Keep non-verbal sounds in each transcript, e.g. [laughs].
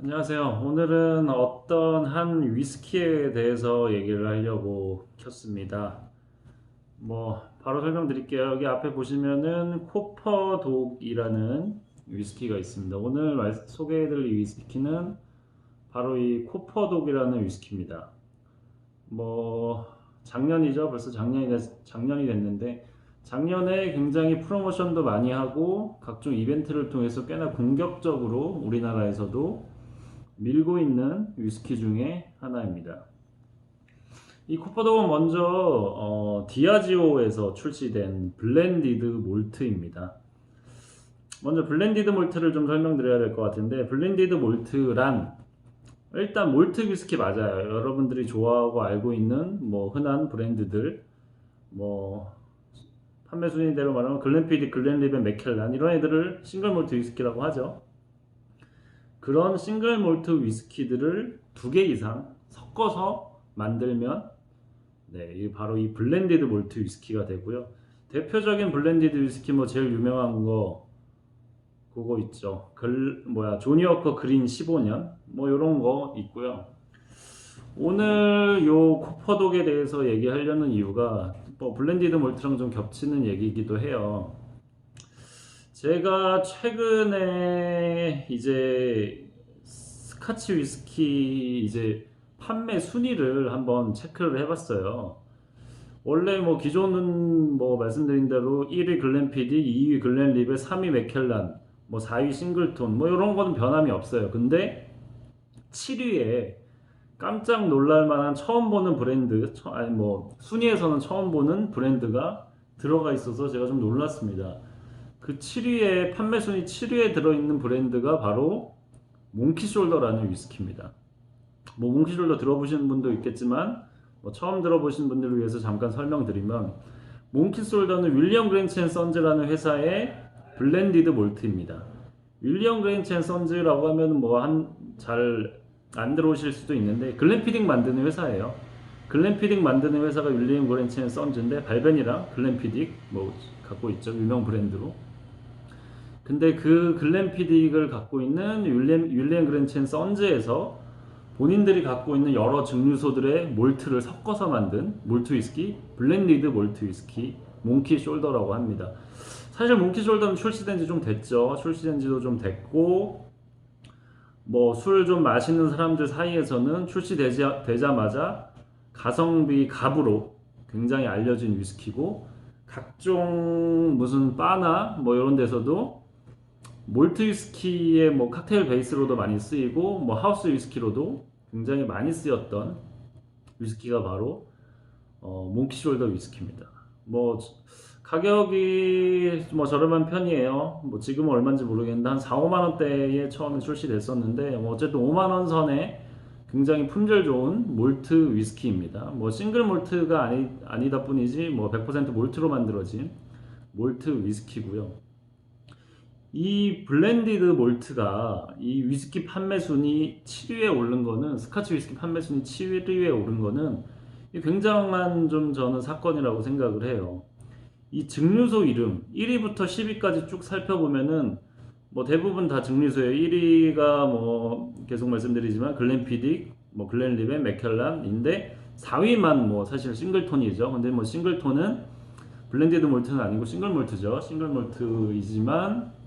안녕하세요. 오늘은 어떤 한 위스키에 대해서 얘기를 하려고 켰습니다. 뭐 바로 설명드릴게요. 여기 앞에 보시면은 코퍼독이라는 위스키가 있습니다. 오늘 말- 소개해드릴 이 위스키는 바로 이 코퍼독이라는 위스키입니다. 뭐 작년이죠. 벌써 작년이 됐, 작년이 됐는데 작년에 굉장히 프로모션도 많이 하고 각종 이벤트를 통해서 꽤나 공격적으로 우리나라에서도 밀고 있는 위스키 중에 하나입니다. 이 코퍼독은 먼저 어, 디아지오에서 출시된 블렌디드 몰트입니다. 먼저 블렌디드 몰트를 좀 설명드려야 될 것 같은데 블렌디드 몰트란 일단 몰트 위스키 맞아요. 여러분들이 좋아하고 알고 있는 뭐 흔한 브랜드들 뭐 판매 순위대로 말하면 글렌피디, 글렌리벤, 맥켈란 이런 애들을 싱글 몰트 위스키라고 하죠. 그런 싱글 몰트 위스키들을 두 개 이상 섞어서 만들면 네, 이 바로 이 블렌디드 몰트 위스키가 되고요. 대표적인 블렌디드 위스키 뭐 제일 유명한 거 그거 있죠. 글 뭐야 조니 워커 그린 15년 뭐 이런 거 있고요. 오늘 요 코퍼독에 대해서 얘기하려는 이유가 뭐 블렌디드 몰트랑 좀 겹치는 얘기이기도 해요. 제가 최근에 이제 스카치 위스키 이제 판매 순위를 한번 체크를 해봤어요. 원래 뭐 기존은 뭐 말씀드린 대로 1위 글렌피디, 2위 글렌리베, 3위 맥켈란, 뭐 4위 싱글톤, 뭐 이런 거는 변함이 없어요. 근데 7위에 깜짝 놀랄 만한 처음 보는 브랜드, 처- 아니 뭐 순위에서는 처음 보는 브랜드가 들어가 있어서 제가 좀 놀랐습니다. 그 7위에 판매 순위 7위에 들어있는 브랜드가 바로 몽키숄더라는 위스키입니다. 뭐 몽키숄더 들어보신 분도 있겠지만 뭐 처음 들어보신 분들을 위해서 잠깐 설명드리면 몽키숄더는 윌리엄 그랜치 앤 선즈라는 회사의 블렌디드 몰트입니다. 윌리엄 그랜치 앤 선즈라고 하면 뭐 한 잘 안 들어오실 수도 있는데 글램피딩 만드는 회사예요. 글램피딩 만드는 회사가 윌리엄 그랜치 앤 선즈인데 발벤이랑 글램피딩 뭐 갖고 있죠 유명 브랜드로. 근데 그 글램피딕을 갖고 있는 윌리엄, 윌리엄 그랜치 앤 선즈에서 본인들이 갖고 있는 여러 증류소들의 몰트를 섞어서 만든 몰트 위스키, 블렌디드 몰트 위스키, 몽키 숄더라고 합니다. 사실 몽키 숄더는 출시된 지 좀 됐죠. 출시된 지도 좀 됐고, 뭐 술 좀 마시는 사람들 사이에서는 출시되자마자 가성비 갑으로 굉장히 알려진 위스키고, 각종 무슨 바나 뭐 이런 데서도 몰트 위스키의 뭐 칵테일 베이스로도 많이 쓰이고 뭐 하우스 위스키로도 굉장히 많이 쓰였던 위스키가 바로 어, 몽키숄더 위스키입니다. 뭐 가격이 뭐 저렴한 편이에요. 뭐 지금은 얼마인지 모르겠는데 한 4, 5만 원대에 처음에 출시됐었는데 뭐 어쨌든 5만 원 선에 굉장히 품질 좋은 몰트 위스키입니다. 뭐 싱글 몰트가 아니, 아니다 뿐이지 뭐 100% 몰트로 만들어진 몰트 위스키고요. 이 블렌디드 몰트가 이 위스키 판매 순위 7위에 오른 거는 스카치 위스키 판매 순위 7위에 오른 거는 이 굉장한 좀 저는 사건이라고 생각을 해요. 이 증류소 이름 1위부터 10위까지 쭉 살펴보면은 뭐 대부분 다 증류소예요. 1위가 뭐 계속 말씀드리지만 글렌피딕, 뭐 글렌리벤, 맥켈란인데 4위만 뭐 사실 싱글톤이죠. 근데 뭐 싱글톤은 블렌디드 몰트는 아니고 싱글 몰트죠. 싱글 몰트이지만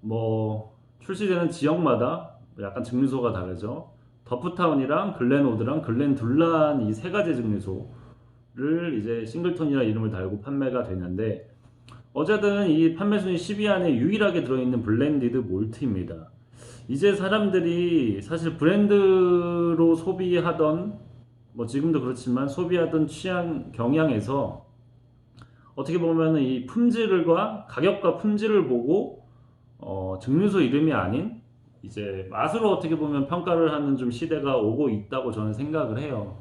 뭐 출시되는 지역마다 약간 증류소가 다르죠. 더프타운이랑 글렌오드랑 글렌둘란 이 세 가지 증류소를 이제 싱글톤이라 이름을 달고 판매가 되는데 어쨌든 이 판매 순위 10위 안에 유일하게 들어있는 블렌디드 몰트입니다. 이제 사람들이 사실 브랜드로 소비하던 뭐 지금도 그렇지만 소비하던 취향 경향에서 어떻게 보면 이 품질과 가격과 품질을 보고 어, 증류소 이름이 아닌 이제 맛으로 어떻게 보면 평가를 하는 좀 시대가 오고 있다고 저는 생각을 해요.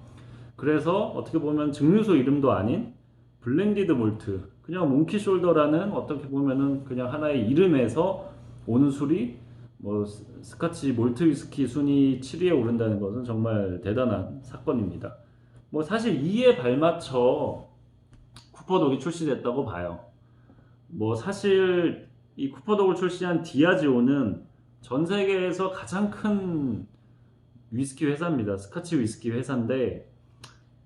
그래서 어떻게 보면 증류소 이름도 아닌 블렌디드 몰트, 그냥 몽키 숄더라는 어떻게 보면은 그냥 하나의 이름에서 오는 술이 뭐 스- 스카치 몰트 위스키 순위 7위에 오른다는 것은 정말 대단한 사건입니다. 뭐 사실 이에 발맞춰 쿠퍼독이 출시됐다고 봐요. 뭐 사실 이 쿠퍼독을 출시한 디아지오는 전 세계에서 가장 큰 위스키 회사입니다. 스카치 위스키 회사인데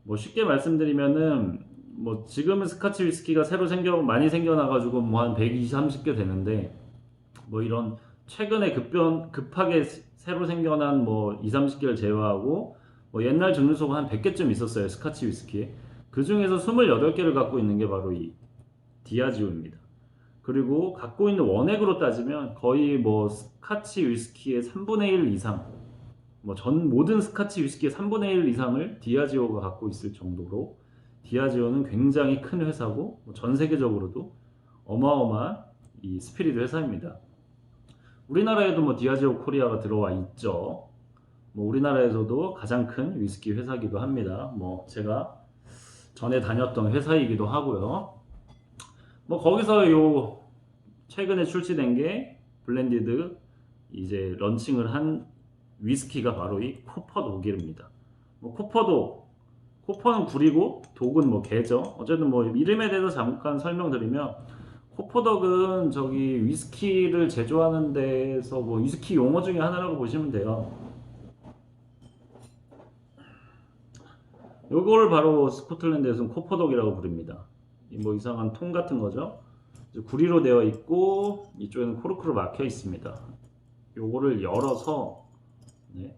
뭐 쉽게 말씀드리면은 뭐 지금은 스카치 위스키가 새로 생겨 많이 생겨나가지고 뭐 한 120, 30개 되는데 뭐 이런 최근에 급변 급하게 스- 새로 생겨난 뭐 2, 30개를 제외하고 뭐 옛날 증류소가 한 100개쯤 있었어요 스카치 위스키에 그 중에서 28개를 갖고 있는 게 바로 이 디아지오입니다. 그리고 갖고 있는 원액으로 따지면 거의 뭐 스카치 위스키의 3분의 1 이상 뭐 전 모든 스카치 위스키의 3분의 1 이상을 디아지오가 갖고 있을 정도로 디아지오는 굉장히 큰 회사고 뭐전 세계적으로도 어마어마한 이 스피리트 회사입니다. 우리나라에도 뭐 디아지오 코리아가 들어와 있죠. 뭐 우리나라에서도 가장 큰 위스키 회사기도 합니다. 뭐 제가 전에 다녔던 회사이기도 하고요. 뭐 거기서 요 최근에 출시된 게 블렌디드 이제 런칭을 한 위스키가 바로 이 코퍼 독일입니다. 뭐 코퍼도 코퍼는 굴이고 독은 뭐 개죠. 어쨌든 뭐 이름에 대해서 잠깐 설명드리면 코퍼덕은 저기 위스키를 제조하는 데서 뭐 위스키 용어 중에 하나라고 보시면 돼요. 요거를 바로 스코틀랜드에서는 코퍼독이라고 부릅니다. 이뭐 이상한 통 같은 거죠. 구리로 되어 있고 이쪽에는 코르크로 막혀 있습니다. 요거를 열어서 네.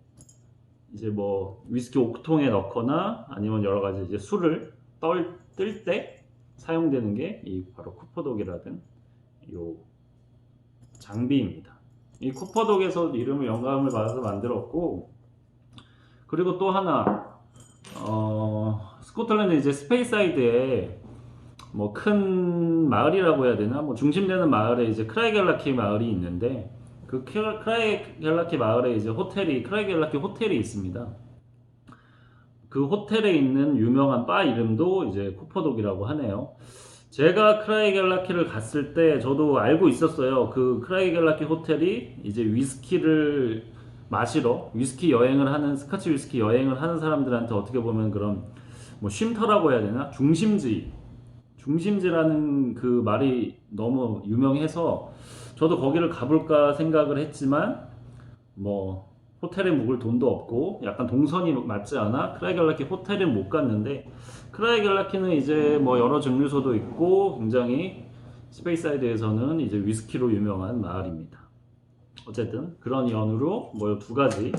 이제 뭐 위스키 옥통에 넣거나 아니면 여러 가지 이제 술을 뜰때 사용되는 게 이 바로 쿠퍼독이라든 요 장비입니다. 이 쿠퍼독에서 이름을 영감을 받아서 만들었고 그리고 또 하나 어, 스코틀랜드 이제 스페이사이드에 뭐 큰 마을이라고 해야 되나 뭐 중심되는 마을에 이제 크라이갤라키 마을이 있는데 그 크라- 크라이갤라키 마을에 이제 호텔이 크라이갤라키 호텔이 있습니다. 그 호텔에 있는 유명한 바 이름도 이제 쿠퍼독이라고 하네요. 제가 크라이갤라키를 갔을 때 저도 알고 있었어요. 그 크라이갤라키 호텔이 이제 위스키를 마시러 위스키 여행을 하는 스카치 위스키 여행을 하는 사람들한테 어떻게 보면 그런 뭐 쉼터라고 해야 되나 중심지 중심지라는 그 말이 너무 유명해서 저도 거기를 가볼까 생각을 했지만 뭐 호텔에 묵을 돈도 없고 약간 동선이 맞지 않아 크라이갤라키 호텔은 못 갔는데 크라이갤라키는 이제 뭐 여러 증류소도 있고 굉장히 스페이사이드에서는 이제 위스키로 유명한 마을입니다. 어쨌든 그런 연유로 뭐 두 가지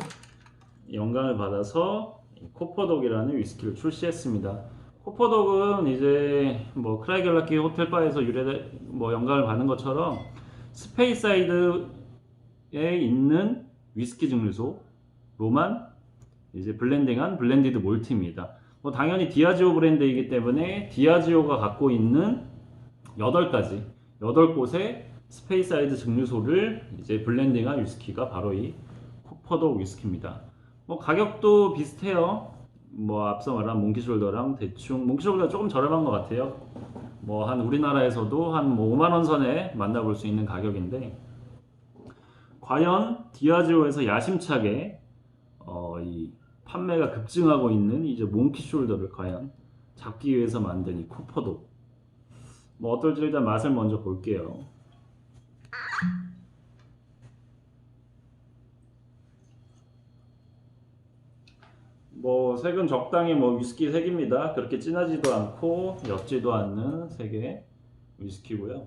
영감을 받아서 이 코퍼독이라는 위스키를 출시했습니다. 코퍼독은 이제 뭐 크라이갤라키 호텔 바에서 유래 뭐 영감을 받는 것처럼 스페이사이드에 있는 위스키 증류소로만 이제 블렌딩한 블렌디드 몰트입니다. 뭐 당연히 디아지오 브랜드이기 때문에 디아지오가 갖고 있는 8가지 8곳의 스페이사이드 증류소를 이제 블렌딩한 위스키가 바로 이 코퍼독 위스키입니다. 뭐 가격도 비슷해요. 뭐 앞서 말한 몽키숄더랑 대충 몽키숄더가 조금 저렴한 것 같아요. 뭐 한 우리나라에서도 한 뭐 5만 원 선에 만나볼 수 있는 가격인데 과연 디아지오에서 야심차게 어, 이 판매가 급증하고 있는 이제 몽키숄더를 과연 잡기 위해서 만든 이 코퍼독 뭐 어떨지 일단 맛을 먼저 볼게요. 뭐 색은 적당히 뭐 위스키 색입니다. 그렇게 진하지도 않고 옅지도 않는 색의 위스키고요.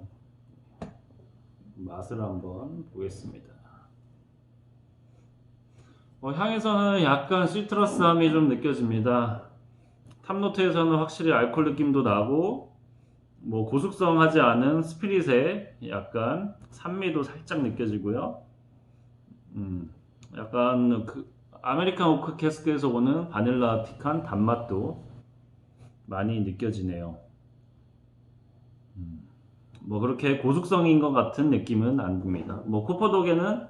맛을 한번 보겠습니다. 어, 향에서는 약간 시트러스함이 좀 느껴집니다. 탑노트에서는 확실히 알코올 느낌도 나고 뭐 고숙성하지 않은 스피릿의 약간 산미도 살짝 느껴지고요. 음, 약간 그 아메리칸 오크 캐스크에서 오는 바닐라틱한 단맛도 많이 느껴지네요. 음, 뭐 그렇게 고숙성인 것 같은 느낌은 안 듭니다. 뭐 코퍼독에는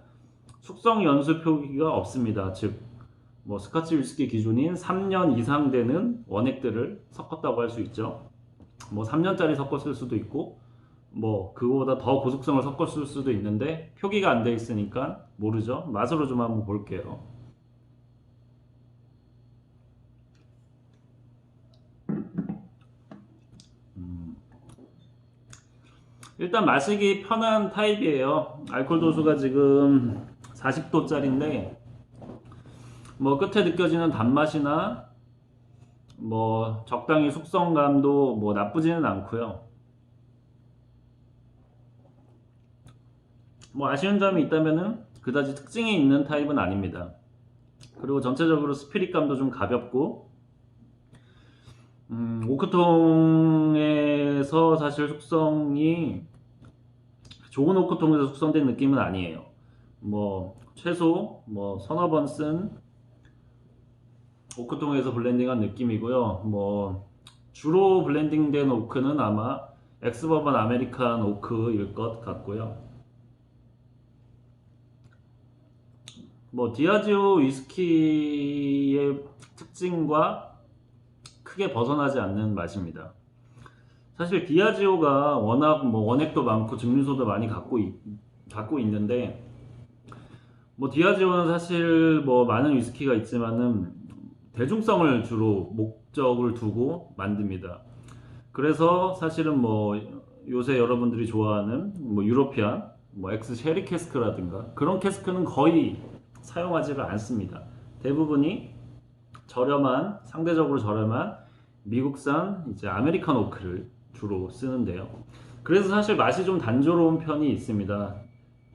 숙성 연수 표기가 없습니다. 즉, 뭐 스카치 위스키 기준인 3년 이상 되는 원액들을 섞었다고 할 수 있죠. 뭐 3년짜리 섞었을 수도 있고, 뭐 그거보다 더 고숙성을 섞었을 수도 있는데 표기가 안 돼 있으니까 모르죠. 맛으로 좀 한번 볼게요. 일단 마시기 편한 타입이에요. 알코올 도수가 지금 40도짜리인데 뭐 끝에 느껴지는 단맛이나 뭐 적당히 숙성감도 뭐 나쁘지는 않고요. 뭐 아쉬운 점이 있다면은 그다지 특징이 있는 타입은 아닙니다. 그리고 전체적으로 스피릿감도 좀 가볍고 음, 오크통 에서 사실 숙성이 좋은 오크통에서 숙성된 느낌은 아니에요. 뭐 최소 뭐 서너 번 쓴 오크통에서 블렌딩한 느낌이고요. 뭐 주로 블렌딩된 오크는 아마 엑스버번 아메리칸 오크일 것 같고요. 뭐 디아지오 위스키의 특징과 크게 벗어나지 않는 맛입니다. 사실 디아지오가 워낙 뭐 원액도 많고 증류소도 많이 갖고 있, 갖고 있는데 뭐 디아지오는 사실 뭐 많은 위스키가 있지만은 대중성을 주로 목적을 두고 만듭니다. 그래서 사실은 뭐 요새 여러분들이 좋아하는 뭐 유로피안, 뭐 엑스 쉐리 캐스크라든가 그런 캐스크는 거의 사용하지가 않습니다. 대부분이 저렴한 상대적으로 저렴한 미국산 이제 아메리칸 오크를 주로 쓰는데요. 그래서 사실 맛이 좀 단조로운 편이 있습니다.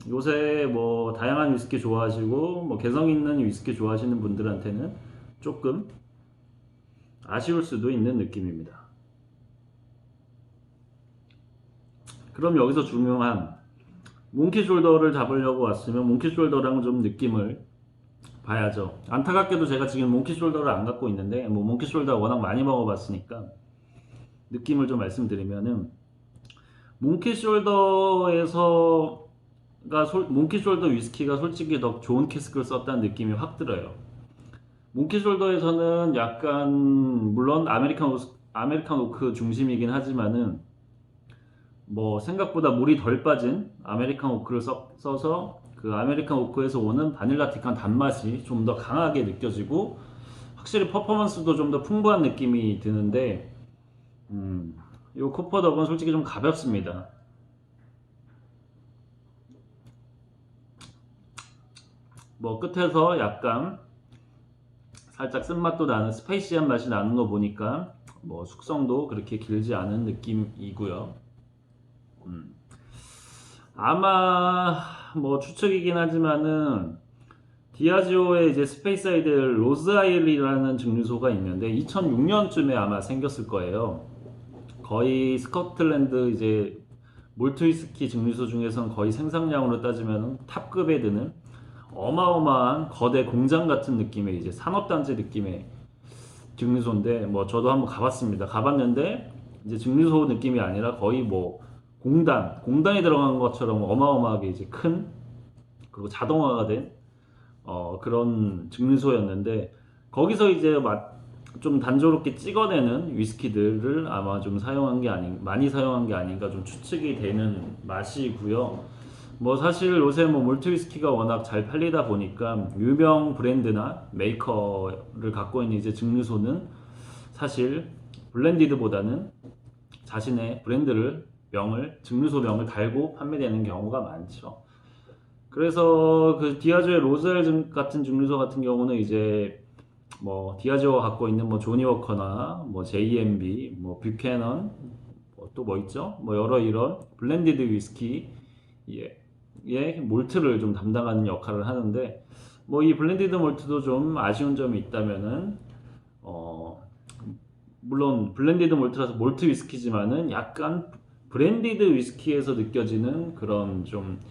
요새 뭐 다양한 위스키 좋아하시고 뭐 개성 있는 위스키 좋아하시는 분들한테는 조금 아쉬울 수도 있는 느낌입니다. 그럼 여기서 중요한 몽키 숄더를 잡으려고 왔으면 몽키 숄더랑 좀 느낌을 봐야죠. 안타깝게도 제가 지금 몽키 숄더를 안 갖고 있는데 뭐 몽키 숄더 워낙 많이 먹어봤으니까 느낌을 좀 말씀드리면은 몽키 숄더에서가 솔, 몽키 숄더 위스키가 솔직히 더 좋은 캐스크를 썼다는 느낌이 확 들어요. 몽키 숄더에서는 약간 물론 아메리칸 오, 아메리칸 오크 중심이긴 하지만은 뭐 생각보다 물이 덜 빠진 아메리칸 오크를 써, 써서 그 아메리칸 오크에서 오는 바닐라틱한 단맛이 좀 더 강하게 느껴지고 확실히 퍼포먼스도 좀 더 풍부한 느낌이 드는데 음, 이 코퍼덕은 솔직히 좀 가볍습니다. 뭐 끝에서 약간 살짝 쓴맛도 나는 스페이시한 맛이 나는 거 보니까 뭐 숙성도 그렇게 길지 않은 느낌이고요. 음. 아마 뭐 추측이긴 하지만은 디아지오의 이제 스페이사이드 로즈아일이라는 증류소가 있는데 2006년쯤에 아마 생겼을 거예요. 거의 스코틀랜드 이제 몰트 위스키 증류소 중에선 거의 생산량으로 따지면 탑급에 드는 어마어마한 거대 공장 같은 느낌의 이제 산업단지 느낌의 증류소인데 뭐 저도 한번 가봤습니다. 가봤는데 이제 증류소 느낌이 아니라 거의 뭐 공단, 공단이 들어간 것처럼 어마어마하게 이제 큰 그리고 자동화가 된 어, 그런 증류소였는데 거기서 이제 맛, 좀 단조롭게 찍어내는 위스키들을 아마 좀 사용한 게 아닌 많이 사용한 게 아닌가 좀 추측이 되는 맛이고요. 뭐 사실 요새 뭐 몰트 위스키가 워낙 잘 팔리다 보니까 유명 브랜드나 메이커를 갖고 있는 이제 증류소는 사실 블렌디드보다는 자신의 브랜드를 명을 증류소 명을 달고 판매되는 경우가 많죠. 그래서 그 디아조의 로젤 같은 증류소 같은 경우는 이제 뭐 디아조가 갖고 있는 뭐 조니 워커나 뭐 JMB, 뭐 뷰캐넌 뭐 또뭐 있죠? 뭐 여러 이런 블렌디드 위스키 예, 예 몰트를 좀 담당하는 역할을 하는데 뭐 이 블렌디드 몰트도 좀 아쉬운 점이 있다면은 어 물론 블렌디드 몰트라서 몰트 위스키지만은 약간 브랜디드 위스키에서 느껴지는 그런 좀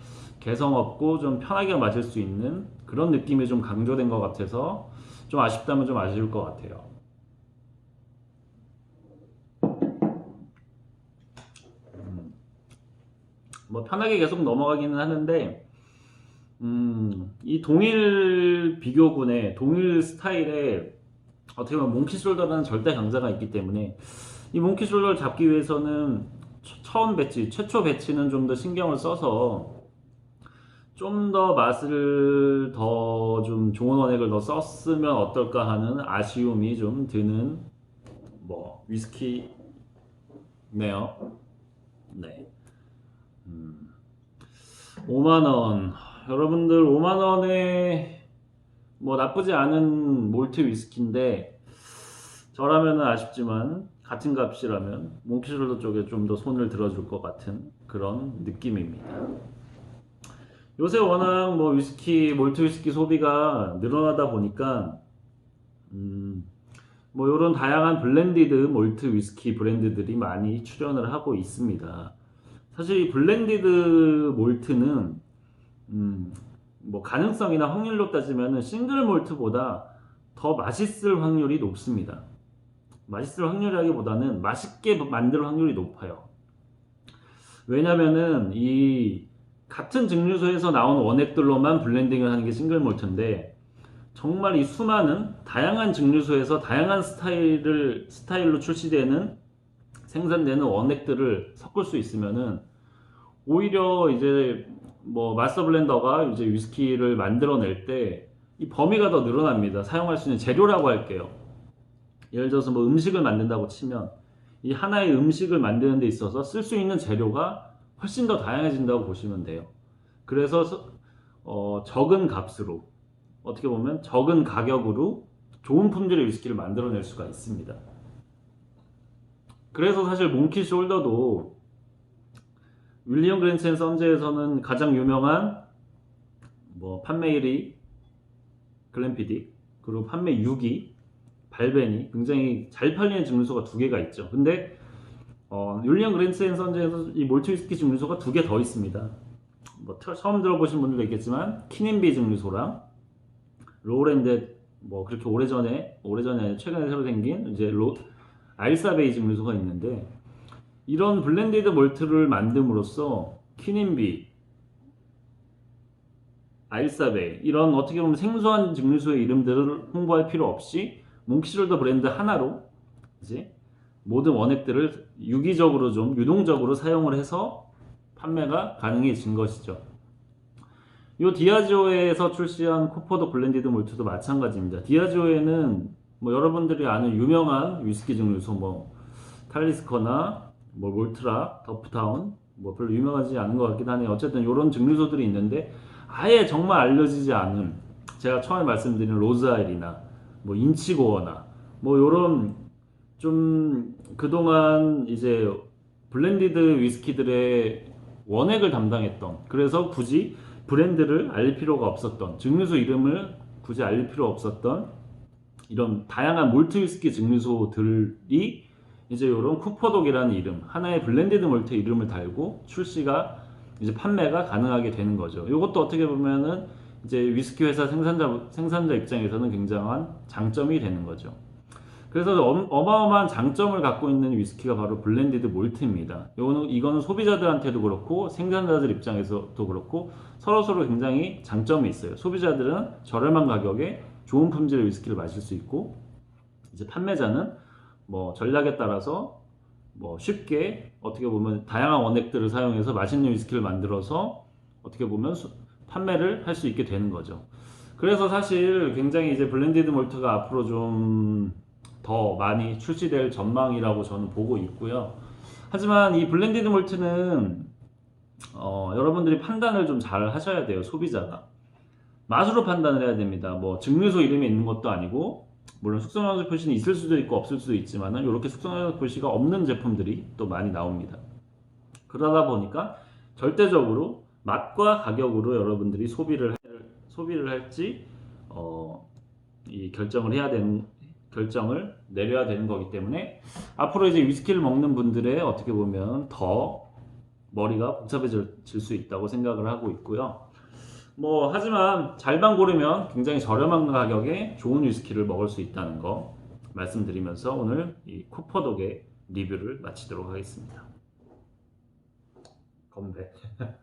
개성 없고 좀 편하게 마실 수 있는 그런 느낌이 좀 강조된 것 같아서 좀 아쉽다면 좀 아쉬울 것 같아요. 음, 뭐 편하게 계속 넘어가기는 하는데 음, 이 동일 비교군의 동일 스타일의 어떻게 보면 몽키 숄더라는 절대 강자가 있기 때문에 이 몽키 숄더를 잡기 위해서는 처 음 배치, 최초 배치는 좀 더 신경을 써서 좀 더 맛을 더 좀 좋은 원액을 더 썼으면 어떨까 하는 아쉬움이 좀 드는 뭐 위스키네요. 네. 음. 5만 원. 여러분들 5만 원에 뭐 나쁘지 않은 몰트 위스키인데 저라면은 아쉽지만 같은 값이라면 몽키숄더 쪽에 좀 더 손을 들어줄 것 같은 그런 느낌입니다. 요새 워낙 뭐 위스키, 몰트 위스키 소비가 늘어나다 보니까 음, 뭐 이런 다양한 블렌디드 몰트 위스키 브랜드들이 많이 출연을 하고 있습니다. 사실 이 블렌디드 몰트는 음, 뭐 가능성이나 확률로 따지면 싱글 몰트보다 더 맛있을 확률이 높습니다. 맛있을 확률이라기보다는 맛있게 만들 확률이 높아요. 왜냐면은 이 같은 증류소에서 나온 원액들로만 블렌딩을 하는 게 싱글 몰트인데 정말 이 수많은 다양한 증류소에서 다양한 스타일을 스타일로 출시되는 생산되는 원액들을 섞을 수 있으면은 오히려 이제 뭐 마스터 블렌더가 이제 위스키를 만들어낼 때 이 범위가 더 늘어납니다. 사용할 수 있는 재료라고 할게요. 예를 들어서 뭐 음식을 만든다고 치면 이 하나의 음식을 만드는 데 있어서 쓸 수 있는 재료가 훨씬 더 다양해진다고 보시면 돼요. 그래서 서- 어, 적은 값으로 어떻게 보면 적은 가격으로 좋은 품질의 위스키를 만들어낼 수가 있습니다. 그래서 사실 몽키 숄더도 윌리엄 그랜츠 앤 선즈에서는 가장 유명한 뭐 판매 1위 글램피딕 그리고 판매 6위 발벤이 굉장히 잘 팔리는 증류소가 두 개가 있죠. 근데 어, 윌리엄 그랜츠 앤 선즈에서 이 몰트 위스키 증류소가 두 개 더 있습니다. 뭐 터- 처음 들어보신 분들도 있겠지만 키닌비 증류소랑 로랜드 뭐 그렇게 오래전에 오래전에 최근에 새로 생긴 이제 로 알사베이 증류소가 있는데 이런 블렌디드 몰트를 만듦으로써 키닌비 알사베이 이런 어떻게 보면 생소한 증류소의 이름들을 홍보할 필요 없이 몽키숄더 브랜드 하나로 이제 모든 원액들을 유기적으로 좀 유동적으로 사용을 해서 판매가 가능해진 것이죠. 이 디아지오에서 출시한 코포도 블렌디드 몰트도 마찬가지입니다. 디아지오에는 뭐 여러분들이 아는 유명한 위스키 증류소 뭐 탈리스커나 뭐 몰트라, 더프타운 뭐 별로 유명하지 않은 것 같긴 하네요. 어쨌든 이런 증류소들이 있는데 아예 정말 알려지지 않은 제가 처음에 말씀드린 로즈아일이나 뭐 인치고어나 뭐 이런 좀 그동안 이제 블렌디드 위스키들의 원액을 담당했던 그래서 굳이 브랜드를 알릴 필요가 없었던 증류소 이름을 굳이 알릴 필요 없었던 이런 다양한 몰트 위스키 증류소들이 이제 이런 쿠퍼독이라는 이름 하나의 블렌디드 몰트 이름을 달고 출시가 이제 판매가 가능하게 되는 거죠. 이것도 어떻게 보면은 이제 위스키 회사 생산자 생산자 입장에서는 굉장한 장점이 되는 거죠. 그래서 엄- 어마어마한 장점을 갖고 있는 위스키가 바로 블렌디드 몰트입니다. 이거는 이거는 소비자들한테도 그렇고 생산자들 입장에서도 그렇고 서로 서로 굉장히 장점이 있어요. 소비자들은 저렴한 가격에 좋은 품질의 위스키를 마실 수 있고 이제 판매자는 뭐 전략에 따라서 뭐 쉽게 어떻게 보면 다양한 원액들을 사용해서 맛있는 위스키를 만들어서 어떻게 보면 수- 판매를 할 수 있게 되는 거죠. 그래서 사실 굉장히 이제 블렌디드 몰트가 앞으로 좀 더 많이 출시될 전망이라고 저는 보고 있고요. 하지만 이 블렌디드 몰트는 어, 여러분들이 판단을 좀 잘 하셔야 돼요. 소비자가 맛으로 판단을 해야 됩니다. 뭐 증류소 이름이 있는 것도 아니고 물론 숙성연소 표시는 있을 수도 있고 없을 수도 있지만 은 이렇게 숙성연소 표시가 없는 제품들이 또 많이 나옵니다. 그러다 보니까 절대적으로 맛과 가격으로 여러분들이 소비를 할- 소비를 할지 어, 이 결정을 해야 되는 결정을 내려야 되는 거기 때문에 앞으로 이제 위스키를 먹는 분들의 어떻게 보면 더 머리가 복잡해질 수 있다고 생각을 하고 있고요. 뭐 하지만 잘만 고르면 굉장히 저렴한 가격에 좋은 위스키를 먹을 수 있다는 거 말씀드리면서 오늘 이 쿠퍼독의 리뷰를 마치도록 하겠습니다. 건배. [laughs]